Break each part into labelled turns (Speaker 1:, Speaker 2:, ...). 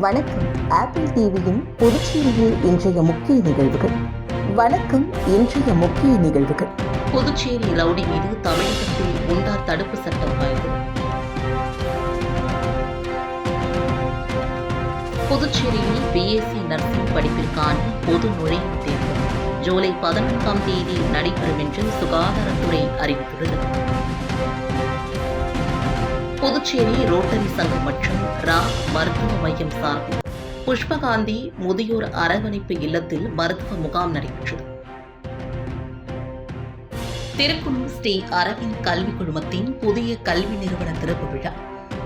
Speaker 1: வணக்கம். ஆப்பிள் டிவியின் புதுச்சேரியில் இன்றைய முக்கிய நிகழ்வுகள். வணக்கம் இன்றைய முக்கிய நிகழ்வுகள்.
Speaker 2: புதுச்சேரி ரவுடி மீது தமிழகத்தில் உண்டா தடுப்பு சட்டம் பாய்ந்தது புதுச்சேரியில் பிஎஸ்சி நர்சிங் படிப்பிற்கான பொது நுழைவுத் தேர்வு. ஜூலை பதினான்காம் தேதி நடைபெறும் என்று சுகாதாரத்துறை அறிவித்துள்ளது. புதுச்சேரி ரோட்டரி சங்கம் மற்றும் ரா மருத்துவ மையம் சார்பில் புஷ்பகாந்தி முதியோர் அரவணைப்பு இல்லத்தில் மருத்துவ முகாம் நடைபெற்றது. திருக்குளூர் ஸ்ரீ அரவிந்த் கல்வி குழுமத்தின் புதிய கல்வி நிறுவன திறப்பு விழா.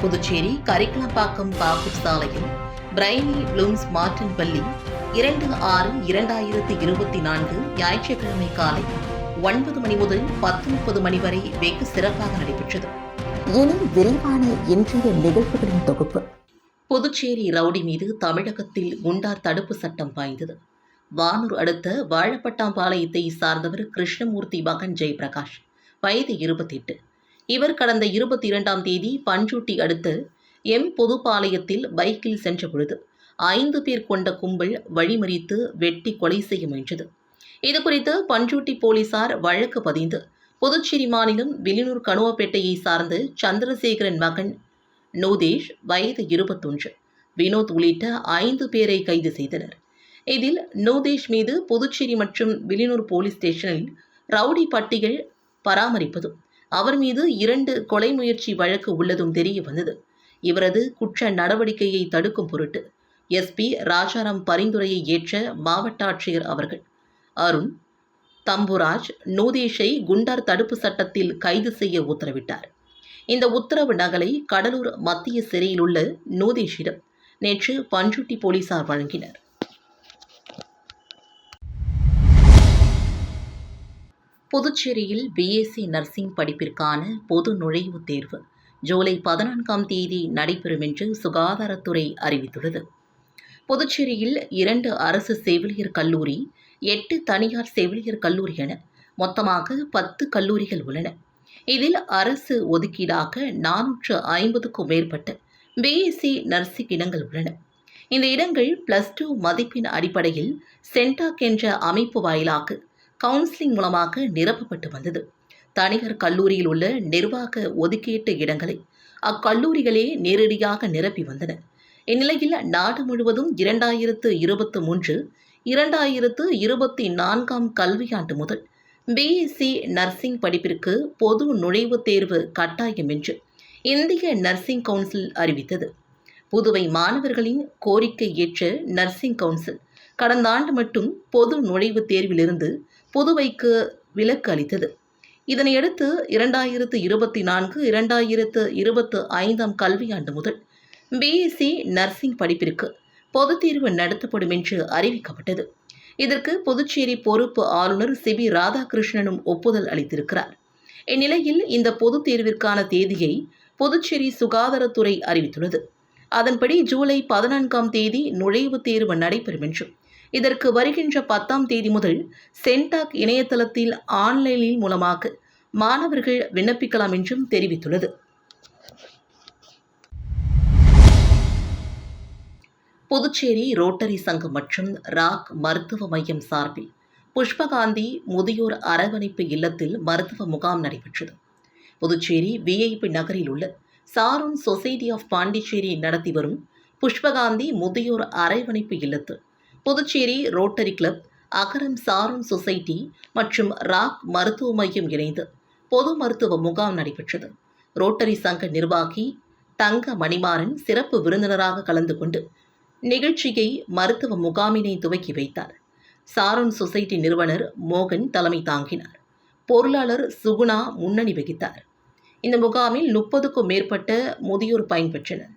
Speaker 2: புதுச்சேரி கரிக்கலப்பாக்கம் பாகூர் சாலையில் பிரைனி ப்ளூம்ஸ் மார்டின் பள்ளி இரண்டு ஆறு இரண்டாயிரத்தி இருபத்தி நான்கு ஞாயிற்றுக்கிழமை காலை ஒன்பது மணி முதல் பத்து முப்பது மணி வரை வெகு சிறப்பாக நடைபெற்றது.
Speaker 1: இனி விரிவான இன்றைய நிகழ்வுகளின் தொகுப்பு.
Speaker 2: புதுச்சேரி ரவுடி மீது தமிழகத்தில் குண்டார் தடுப்பு சட்டம் பாய்ந்தது. வானூர் அடுத்த வாழப்பட்டாம்பாளையத்தை சார்ந்தவர் கிருஷ்ணமூர்த்தி மகன் ஜெயபிரகாஷ் வயது இருபத்தெட்டு. இவர் கடந்த இருபத்தி இரண்டாம் தேதி பஞ்சூட்டி அடுத்து எம் பொதுப்பாளையத்தில் பைக்கில் சென்ற பொழுது ஐந்து பேர் கொண்ட கும்பல் வழிமறித்து வெட்டி கொலை செய்ய முயன்றது. இதுகுறித்து பஞ்சூட்டி போலீசார் வழக்கு பதிந்து புதுச்சேரி மாநிலம் வில்லியனூர் கணுவப்பேட்டையை சார்ந்த சந்திரசேகரன் மகன் நோதேஷ் வயது இருபத்தொன்று. வினோத் உள்ளிட்ட ஐந்து பேரை கைது செய்தனர். இதில் நோதேஷ் மீது புதுச்சேரி மற்றும் வில்லியனூர் போலீஸ் ஸ்டேஷனில் ரவுடி பட்டிகள் பராமரிப்பதும் அவர் மீது இரண்டு கொலை முயற்சி வழக்கு உள்ளதும் தெரிய வந்தது. இவரது குற்ற நடவடிக்கையை தடுக்கும் பொருட்டு எஸ்பி ராஜாராம் பரிந்துரையை ஏற்ற மாவட்ட ஆட்சியர் அவர்கள் அருண் தம்புராஜ் நோதேஷை குண்டார் தடுப்பு சட்டத்தில் கைது செய்ய உத்தரவிட்டார். இந்த உத்தரவு நகலை கடலூர் மத்திய சிறையில் உள்ள நோதேஷிடம் நேற்று பஞ்சுட்டி போலீசார் வழங்கினர். புதுச்சேரியில் பிஎஸ்சி நர்சிங் படிப்பிற்கான பொது நுழைவுத் தேர்வு ஜூலை பதினான்காம் தேதி நடைபெறும் என்று சுகாதாரத்துறை அறிவித்துள்ளது. புதுச்சேரியில் இரண்டு அரசு செவிலியர் கல்லூரி எட்டு தனியார் செவிலியர் கல்லூரி என மொத்தமாக பத்து கல்லூரிகள் உள்ளன. இதில் அரசு ஒதுக்கீடாக நானூற்று ஐம்பதுக்கும் மேற்பட்ட பிஎஸ்சி நர்சிங் இடங்கள் உள்ளன. இந்த இடங்கள் பிளஸ் டூ மதிப்பின் அடிப்படையில் சென்டாக் என்ற அமைப்பு வாயிலாக கவுன்சிலிங் மூலமாக நிரப்பப்பட்டு வந்தது. தனியார் கல்லூரியில் உள்ள நிர்வாக ஒதுக்கீட்டு இடங்களை அக்கல்லூரிகளே நேரடியாக நிரப்பி வந்தன. இந்நிலையில் நாடு முழுவதும் இரண்டாயிரத்து இருபத்து மூன்று இரண்டாயிரத்து இருபத்தி நான்காம் கல்வியாண்டு முதல் பிஎஸ்சி நர்சிங் படிப்பிற்கு பொது நுழைவுத் தேர்வு கட்டாயம் என்று இந்திய நர்சிங் கவுன்சில் அறிவித்தது. புதுவை மாணவர்களின் கோரிக்கை ஏற்ற நர்சிங் கவுன்சில் கடந்த ஆண்டு மட்டும் பொது நுழைவுத் தேர்விலிருந்து புதுவைக்கு விலக்கு அளித்தது. இதனையடுத்து இரண்டாயிரத்து இருபத்தி நான்கு இரண்டாயிரத்து இருபத்து ஐந்தாம் கல்வியாண்டு முதல் பிஎஸ்சி நர்சிங் படிப்பிற்கு பொதுத் தேர்வு நடத்தப்படும் என்று அறிவிக்கப்பட்டது. இதற்கு புதுச்சேரி பொறுப்பு ஆளுநர் சி. பி ராதாகிருஷ்ணனும் ஒப்புதல் அளித்திருக்கிறார். இந்நிலையில் இந்த பொதுத் தேர்விற்கான தேதியை புதுச்சேரி சுகாதாரத்துறை அறிவித்துள்ளது. அதன்படி ஜூலை பதினான்காம் தேதி நுழைவுத் தேர்வு நடைபெறும் என்றும் இதற்கு வருகின்ற பத்தாம் தேதி முதல் சென்டாக் இணையதளத்தில் ஆன்லைனில் மூலமாக மாணவர்கள் விண்ணப்பிக்கலாம் என்றும் தெரிவித்துள்ளது. புதுச்சேரி ரோட்டரி சங்கம் மற்றும் ராக் மருத்துவ மையம் சார்பில் புஷ்பகாந்தி முதியோர் அரவணைப்பு இல்லத்தில் மருத்துவ முகாம் நடைபெற்றது. புதுச்சேரி விஐபி நகரில் உள்ள சாரூன் சொசைட்டி ஆஃப் பாண்டிச்சேரி நடத்தி வரும் புஷ்பகாந்தி முதியோர் அரவணைப்பு இல்லத்தில் புதுச்சேரி ரோட்டரி கிளப் அகரம் சாரூன் சொசைட்டி மற்றும் ராக் மருத்துவ மையம் இணைந்து பொது மருத்துவ முகாம் நடைபெற்றது. ரோட்டரி சங்க நிர்வாகி தங்க மணிமாறன் சிறப்பு விருந்தினராக கலந்து கொண்டு நிகழ்ச்சியை மருத்துவ முகாமினை துவக்கி வைத்தார். சாரோன் சொசைட்டி நிறுவனர் மோகன் தலைமை தாங்கினார். பொருளாளர் சுகுணா முன்னணி வகித்தார். இந்த முகாமில் முப்பதுக்கும் மேற்பட்ட முதியோர் பயன்பெற்றனர்.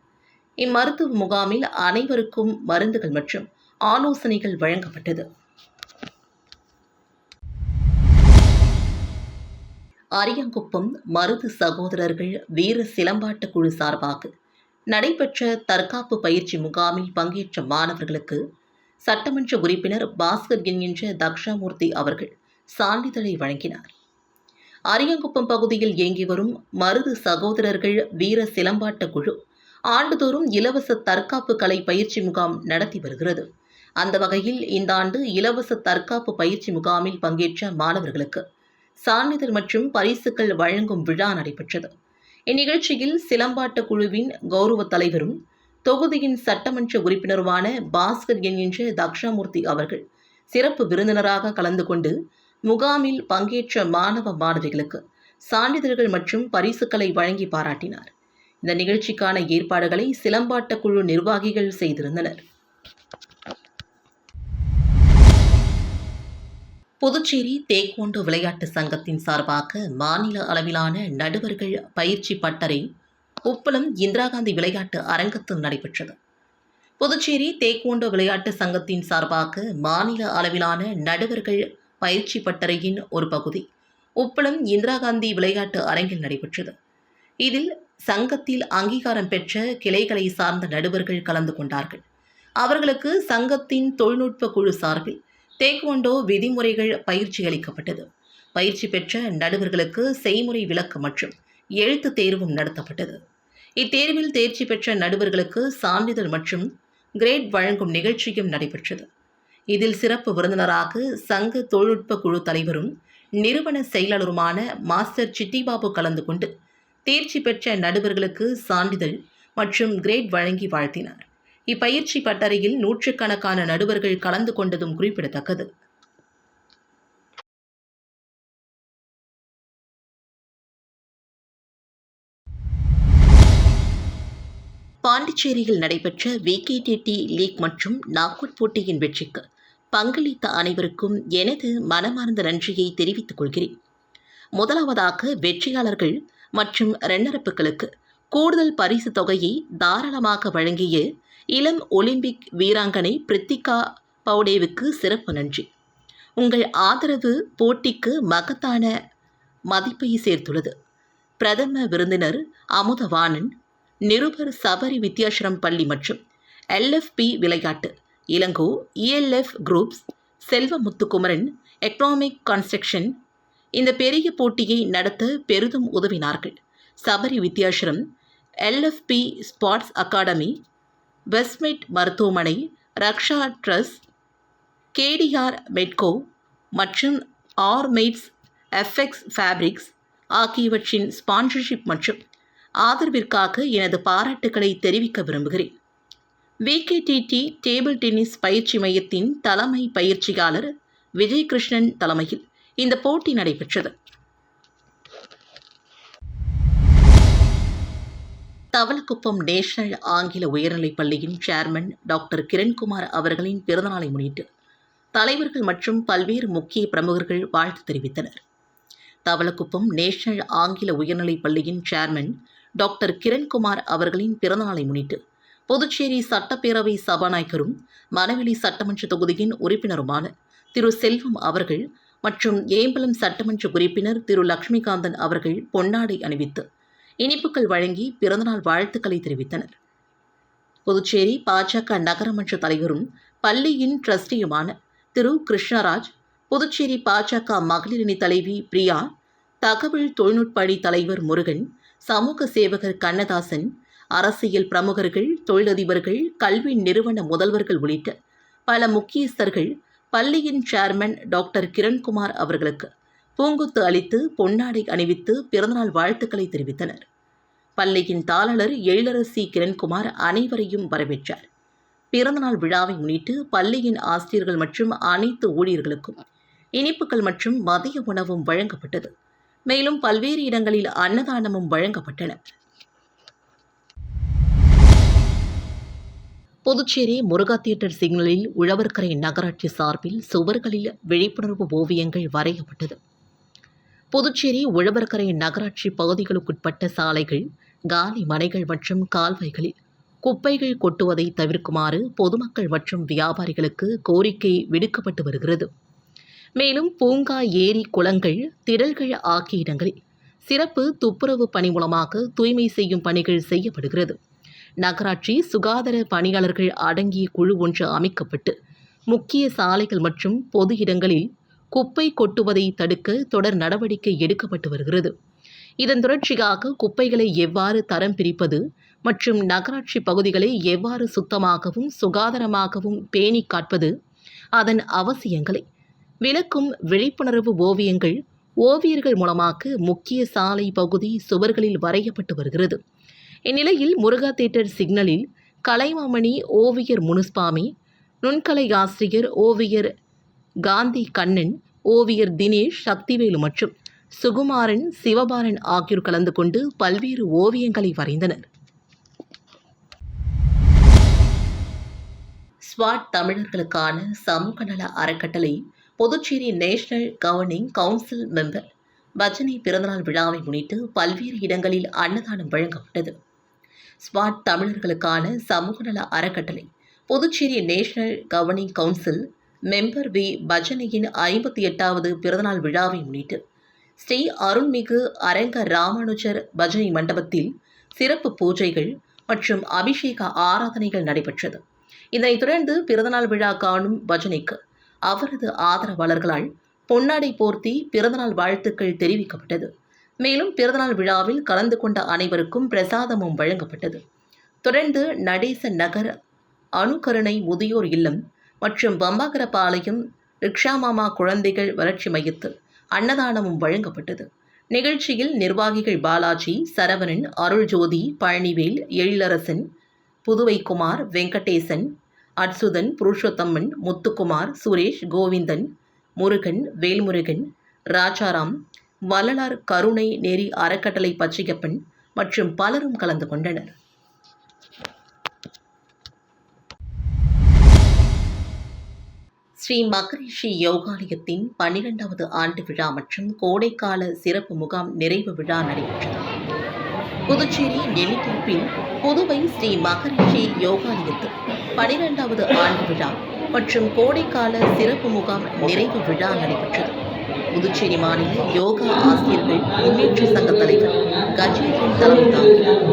Speaker 2: இம்மருத்துவ முகாமில் அனைவருக்கும் மருந்துகள் மற்றும் ஆலோசனைகள் வழங்கப்பட்டது. அரியாங்குப்பம் மருது சகோதரர்கள் வீர சிலம்பாட்ட குழு சார்பாக நடைபெற்ற தற்காப்பு பயிற்சி முகாமில் பங்கேற்ற மாணவர்களுக்கு சட்டமன்ற உறுப்பினர் பாஸ்கர் என்கின்ற தக்ஷாமூர்த்தி அவர்கள் சான்றிதழை வழங்கினார். அரியங்குப்பம் பகுதியில் இயங்கி வரும் மருது சகோதரர்கள் வீர சிலம்பாட்ட குழு ஆண்டுதோறும் இலவச தற்காப்பு கலை பயிற்சி முகாம் நடத்தி வருகிறது. அந்த வகையில் இந்த ஆண்டு இலவச தற்காப்பு பயிற்சி முகாமில் பங்கேற்ற மாணவர்களுக்கு சான்றிதழ் மற்றும் பரிசுகள் வழங்கும் விழா நடைபெற்றது. இந்நிகழ்ச்சியில் சிலம்பாட்ட குழுவின் கௌரவ தலைவரும் தொகுதியின் சட்டமன்ற உறுப்பினருமான பாஸ்கர் என்கின்ற தக்ஷாமூர்த்தி அவர்கள் சிறப்பு விருந்தினராக கலந்து கொண்டு முகாமில் பங்கேற்ற மாணவ மாணவிகளுக்கு சான்றிதழ்கள் மற்றும் பரிசுகளை வழங்கி பாராட்டினார். இந்த நிகழ்ச்சிக்கான ஏற்பாடுகளை சிலம்பாட்ட குழு நிர்வாகிகள் செய்திருந்தனர். புதுச்சேரி தேக்கோண்டு விளையாட்டு சங்கத்தின் சார்பாக மாநில அளவிலான நடுவர்கள் பயிற்சி பட்டறை உப்பளம் இந்திரா காந்தி விளையாட்டு அரங்கத்தில் நடைபெற்றது. புதுச்சேரி தேக்கோண்டு விளையாட்டு சங்கத்தின் சார்பாக மாநில அளவிலான நடுவர்கள் பயிற்சி பட்டறையின் ஒரு பகுதி உப்பளம் இந்திரா காந்தி விளையாட்டு அரங்கில் நடைபெற்றது. இதில் சங்கத்தில் அங்கீகாரம் பெற்ற கிளைகளை சார்ந்த நடுவர்கள் கலந்து கொண்டார்கள். அவர்களுக்கு சங்கத்தின் தொழில்நுட்ப குழு சார்பில் தேக்வாண்டோ விதிமுறைகள் பயிற்சி அளிக்கப்பட்டது பயிற்சி பெற்ற நடுவர்களுக்கு செய்முறை விளக்கு மற்றும் எழுத்து தேர்வும் நடத்தப்பட்டது. இத்தேர்வில் தேர்ச்சி பெற்ற நடுவர்களுக்கு சான்றிதழ் மற்றும் கிரேட் வழங்கும் நிகழ்ச்சியும் நடைபெற்றது. இதில் சிறப்பு விருந்தினராக சங்க தொழில்நுட்ப குழு தலைவரும் நிறுவன செயலாளருமான மாஸ்டர் சிட்டிபாபு கலந்து கொண்டு தேர்ச்சி பெற்ற நடுவர்களுக்கு சான்றிதழ் மற்றும் கிரேட் வழங்கி வாழ்த்தினார். இப்பயிற்சி பட்டறையில் நூற்றுக்கணக்கான நடுவர்கள் கலந்து கொண்டதும் குறிப்பிடத்தக்கது. பாண்டிச்சேரியில் நடைபெற்ற விகேடிடி லீக் மற்றும் நாக்வுட் போட்டியின் வெற்றிக்கு பங்களித்த அனைவருக்கும் எனது மனமார்ந்த நன்றியை தெரிவித்துக் கொள்கிறேன். முதலாவதாக வெற்றியாளர்கள் மற்றும் ரன்னரப்புகளுக்கு கூடுதல் பரிசு தொகையை தாராளமாக வழங்கிய இளம் ஒலிம்பிக் வீராங்கனை பிரித்திகா பவுடேவுக்கு சிறப்பு நன்றி. உங்கள் ஆதரவு போட்டிக்கு மகத்தான மதிப்பை சேர்த்துள்ளது. பிரதம விருந்தினர் அமுதவாணன் நிருபர் சபரி வித்யாசிரம் பள்ளி மற்றும் எல்எஃப்பி விளையாட்டு இளங்கோ இஎல்எஃப் குரூப்ஸ் செல்வ முத்துக்குமரன் எக்கனாமிக் கன்ஸ்ட்ரக்ஷன் இந்த பெரிய போட்டியை நடத்த பெரிதும் உதவினார்கள். Sabari Vidyashram LFP sports academy Westmed மருத்துவமனை ரக்ஷா ட்ரஸ்ட் கேடிஆர் மெட்கோ மற்றும் ஆர்மெய்ட்ஸ் எஃப்எக்ஸ் ஃபேப்ரிக்ஸ் ஆகியவற்றின் ஸ்பான்சர்ஷிப் மற்றும் ஆதரவிற்காக எனது பாராட்டுக்களை தெரிவிக்க விரும்புகிறேன். விகேடிடி டேபிள் டென்னிஸ் பயிற்சி மையத்தின் தலைமை பயிற்சியாளர் விஜயகிருஷ்ணன் தலைமையில் இந்த போட்டி நடைபெற்றது. தவளக்குப்பம் நேஷனல் ஆங்கில உயர்நிலைப் பள்ளியின் சேர்மன் டாக்டர் கிரண்குமார் அவர்களின் பிறந்தநாளை முன்னிட்டு தலைவர்கள் மற்றும் பல்வேறு முக்கிய பிரமுகர்கள் வாழ்த்து தெரிவித்தனர். தவளக்குப்பம் நேஷனல் ஆங்கில உயர்நிலைப் பள்ளியின் சேர்மன் டாக்டர் கிரண்குமார் அவர்களின் பிறந்தநாளை முன்னிட்டு புதுச்சேரி சட்டப்பேரவை சபாநாயகரும் மனவெளி சட்டமன்ற தொகுதியின் உறுப்பினருமான திரு செல்வம் அவர்கள் மற்றும் ஏம்பலம் சட்டமன்ற உறுப்பினர் திரு லக்ஷ்மிகாந்தன் அவர்கள் பொன்னாடை அணிவித்து இனிப்புகள் வழங்கி பிறந்தநாள் வாழ்த்துக்களை தெரிவித்தனர். புதுச்சேரி பாஜக நகரமன்ற தலைவரும் பள்ளியின் ட்ரஸ்டியுமான திரு. கிருஷ்ணராஜ் புதுச்சேரி பாஜக மகளிரணி தலைவி பிரியா தகவல் தொழில்நுட்ப அணி தலைவர் முருகன் சமூக சேவகர் கண்ணதாசன் அரசியல் பிரமுகர்கள் தொழிலதிபர்கள் கல்வி நிறுவன முதல்வர்கள் உள்ளிட்ட பல முக்கியஸ்தர்கள் பள்ளியின் சேர்மன் டாக்டர் கிரண்குமார் அவர்களுக்கு பூங்குத்து அளித்து பொன்னாடை அணிவித்து பிறந்தநாள் வாழ்த்துக்களை தெரிவித்தனர். பள்ளியின் தாளர் எழிலரசி கிரண்குமார் அனைவரையும் வரவேற்றார். பிறந்தநாள் விழாவை முன்னிட்டு பள்ளியின் ஆசிரியர்கள் மற்றும் அனைத்து ஊழியர்களுக்கும் இனிப்புகள் மற்றும் மதிய உணவும் வழங்கப்பட்டது. மேலும் பல்வேறு இடங்களில் அன்னதானமும் வழங்கப்பட்டன. புதுச்சேரி முருகா தியேட்டர் சிக்னலில் உழவர்கரை நகராட்சி சார்பில் சுவர்களில் விழிப்புணர்வு ஓவியங்கள் வரையப்பட்டது. புதுச்சேரி உழவர்கரை நகராட்சி பகுதிகளுக்குட்பட்ட சாலைகள் காலி மனைகள் மற்றும் கால்வாய்களில் குப்பைகள் கொட்டுவதை தவிர்க்குமாறு பொதுமக்கள் மற்றும் வியாபாரிகளுக்கு கோரிக்கை விடுக்கப்பட்டு வருகிறது. மேலும் பூங்கா ஏரி குளங்கள் திடல்கள் ஆகிய இடங்களில் சிறப்பு துப்புரவு பணி மூலமாக தூய்மை செய்யும் பணிகள் செய்யப்படுகிறது. நகராட்சி சுகாதார பணியாளர்கள் அடங்கிய குழு ஒன்று அமைக்கப்பட்டு முக்கிய சாலைகள் மற்றும் பொது இடங்களில் குப்பை கொட்டுவதை தடுக்க தொடர் நடவடிக்கை எடுக்கப்பட்டு வருகிறது. இதன் தொடர்ச்சியாக குப்பைகளை எவ்வாறு தரம் பிரிப்பது மற்றும் நகராட்சி பகுதிகளை எவ்வாறு சுத்தமாகவும் சுகாதாரமாகவும் பேணி காட்பது அதன் அவசியங்களை விளக்கும் விழிப்புணர்வு ஓவியங்கள் ஓவியர்கள் மூலமாக முக்கிய சாலை பகுதி சுவர்களில் வரையப்பட்டு வருகிறது. இந்நிலையில் முருகா தேட்டர் சிக்னலில் கலைமாமணி ஓவியர் முனுஸ்பாமி நுண்கலை ஆசிரியர் ஓவியர் காந்தி கண்ணன் ஓவியர் தினேஷ் சக்திவேலு மற்றும் சுகுமாரன் சிவபாலன் ஆகியோர் கலந்து கொண்டு பல்வேறு ஓவியங்களை வரைந்தனர். ஸ்வாட் தமிழர்களுக்கான சமூக நல அறக்கட்டளை Puducherry national governing council member பஜனை பிறந்தநாள் விழாவை முன்னிட்டு பல்வேறு இடங்களில் அன்னதானம் வழங்கப்பட்டது. ஸ்வாட் தமிழர்களுக்கான சமூக நல அறக்கட்டளை Puducherry national governing council member V. பஜனையின் ஐம்பத்தி எட்டாவது பிறந்தநாள் விழாவை முன்னிட்டு ஸ்ரீ அருள்மிகு அரங்க ராமானுஜர் பஜனை மண்டபத்தில் சிறப்பு பூஜைகள் மற்றும் அபிஷேக ஆராதனைகள் நடைபெற்றது. இதனைத் தொடர்ந்து பிறந்தநாள் விழா காணும் பஜனைக்கு அவரது ஆதரவாளர்களால் பொன்னாடை போர்த்தி பிறந்தநாள் வாழ்த்துக்கள் தெரிவிக்கப்பட்டது. மேலும் பிறந்தநாள் விழாவில் கலந்து கொண்ட அனைவருக்கும் பிரசாதமும் வழங்கப்பட்டது. தொடர்ந்து நடேச நகர் அணுகருணை முதியோர் இல்லம் மற்றும் பம்பாகரபாளையம் ரிக்ஷாமாமா குழந்தைகள் வளர்ச்சி மையத்தில் அன்னதானமும் வழங்கப்பட்டது. நிகழ்ச்சியில் நிர்வாகிகள் பாலாஜி சரவணன் அருள்ஜோதி பழனிவேல் எழிலரசன் புதுவைக்குமார் வெங்கடேசன் அட்சுதன் புருஷோத்தம்மன் முத்துக்குமார் சுரேஷ் கோவிந்தன் முருகன் வேல்முருகன் ராஜாராம் வள்ளலார் கருணை நெறி அறக்கட்டளை பச்சையப்பன் மற்றும் பலரும் கலந்து கொண்டனர். ஸ்ரீ மகரிஷி யோகாலயத்தின் பன்னிரெண்டாவது ஆண்டு விழா மற்றும் கோடைக்கால சிறப்பு முகாம் நிறைவு விழா நடைபெற்றது. புதுச்சேரி நெல்லித்தோப்பில் புதுவை ஸ்ரீ மகரிஷி யோகாலயத்தில் பனிரெண்டாவது ஆண்டு விழா மற்றும் கோடைக்கால சிறப்பு முகாம் நிறைவு விழா நடைபெற்றது. புதுச்சேரி மாநில யோகா ஆசிரியர்கள் முன்னேற்ற சங்க தலைவர் கஜேந்திரன் தலைமை தாங்கினார்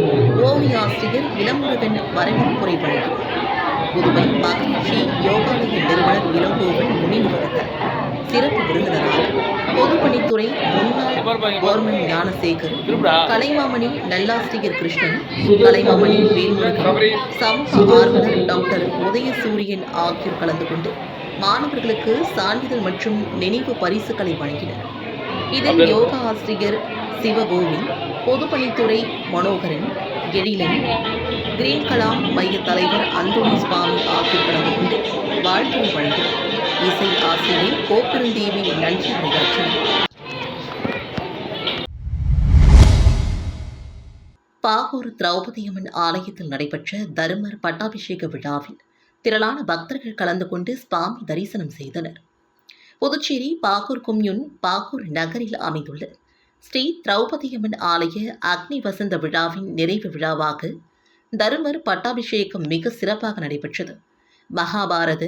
Speaker 2: ஓவிய ஆசிரியர் இளமுருகன் வரவேற்புரை வழங்கினார். புதுவை மகரிஷி யோகாலய நிறுவனர் இளங்கோவன் முன்னிலை வகித்தார் சிறப்பு விருந்தினராக பொதுப்பணித்துறை முன்னாள் கவர்மெண்ட் ஞானசேகர் கலைமாமணி நல்லாசிரியர் கிருஷ்ணன் கலைமாமணி வேல்முருகன் சமூக ஆர்வலர் டாக்டர் உதயசூரியன் ஆகியோர் கலந்து கொண்டு மாணவர்களுக்கு சான்றிதழ் மற்றும் நினைவு பரிசுகளை வழங்கினர். இதில் யோகா ஆசிரியர் சிவகோவி பொதுப்பணித்துறை மனோகரன் எழிலன் கிரீன் கலாம் மைய தலைவர் அந்தோணி சுவாமி ஆகியோர் கலந்து கொண்டு வாழ்த்து வழங்கும் இசை ஆசிரியர் கோப்பெருந்தேவி நன்றி நிகழ்ச்சி பாகூர் திரௌபதியம்மன் ஆலயத்தில் நடைபெற்ற தருமர் பட்டாபிஷேக விழாவில் திரளான பக்தர்கள் கலந்து கொண்டு சுவாமி தரிசனம் செய்தனர். புதுச்சேரி பாகூர் கொம்யூன் பாகூர் நகரில் அமைந்துள்ள ஸ்ரீ திரௌபதியம்மன் ஆலய அக்னி வசந்த விழாவின் நிறைவு விழாவாக தருமர் பட்டாபிஷேகம் மிக சிறப்பாக நடைபெற்றது. மகாபாரத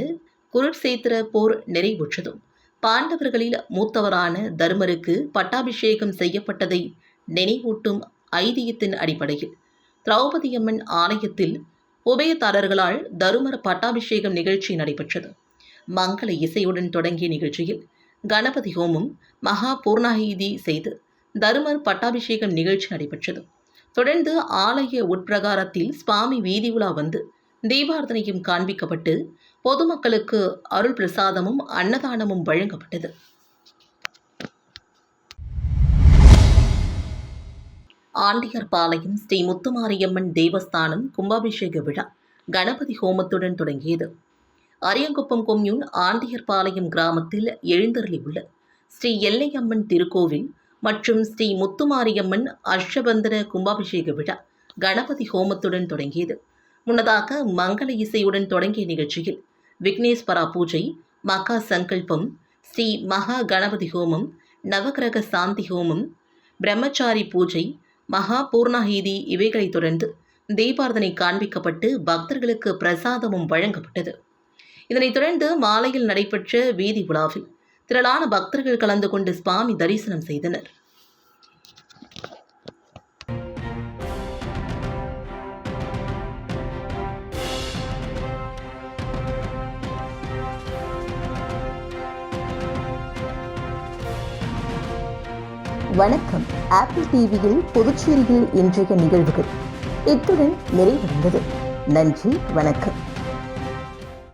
Speaker 2: குருட்சேத்திர போர் நிறைவுற்றதும். பாண்டவர்களில் மூத்தவரான தருமருக்கு பட்டாபிஷேகம் செய்யப்பட்டதை நினைவூட்டும் ஐதியத்தின் அடிப்படையில் திரௌபதியம்மன் ஆலயத்தில் உபயதாரர்களால் தருமர் பட்டாபிஷேகம் நிகழ்ச்சி நடைபெற்றது. மங்கள இசையுடன் தொடங்கிய நிகழ்ச்சியில் கணபதி ஹோமம் மகா பூர்ணாகிதி செய்து தருமர் பட்டாபிஷேகம் நிகழ்ச்சி நடைபெற்றது. தொடர்ந்து ஆலய உட்பிரகாரத்தில் சுவாமி வீதி உலா வந்து தீபார்த்தனையும் காண்பிக்கப்பட்டு பொதுமக்களுக்கு அருள் பிரசாதமும் அன்னதானமும் வழங்கப்பட்டது. ஆண்டியர்பாளையம் ஸ்ரீ முத்துமாரியம்மன் தேவஸ்தானம் கும்பாபிஷேக விழா கணபதி ஹோமத்துடன் தொடங்கியது. அரியங்குப்பம் கொம்யூன் ஆண்டியர்பாளையம் கிராமத்தில் எழுந்தருளியுள்ள ஸ்ரீ எல்லையம்மன் திருக்கோவில் மற்றும் ஸ்ரீ முத்துமாரியம்மன் அஷ்டபந்தன கும்பாபிஷேக விழா கணபதி ஹோமத்துடன் தொடங்கியது. முன்னதாக மங்கள இசையுடன் தொடங்கிய நிகழ்ச்சியில் விக்னேஸ்வரா பூஜை மகா சங்கல்பம் ஸ்ரீ மகா கணபதி ஹோமம் நவகிரக சாந்தி ஹோமம் பிரம்மச்சாரி பூஜை மகா பூர்ணாஹீதி இவைகளைத் தொடர்ந்து தீபார்த்தனை காண்பிக்கப்பட்டு பக்தர்களுக்கு பிரசாதமும் வழங்கப்பட்டது. இதனைத் தொடர்ந்து மாலையில் நடைபெற்ற வீதி உலாவில் திரளான பக்தர்கள் கலந்து கொண்டு சுவாமி தரிசனம் செய்தனர்.
Speaker 1: வணக்கம். ஆப்பிள் டிவியில் புதுச்சேரியில் இன்றைய நிகழ்வுகள். இத்துடன் நிறைவடைந்தது. நன்றி வணக்கம்.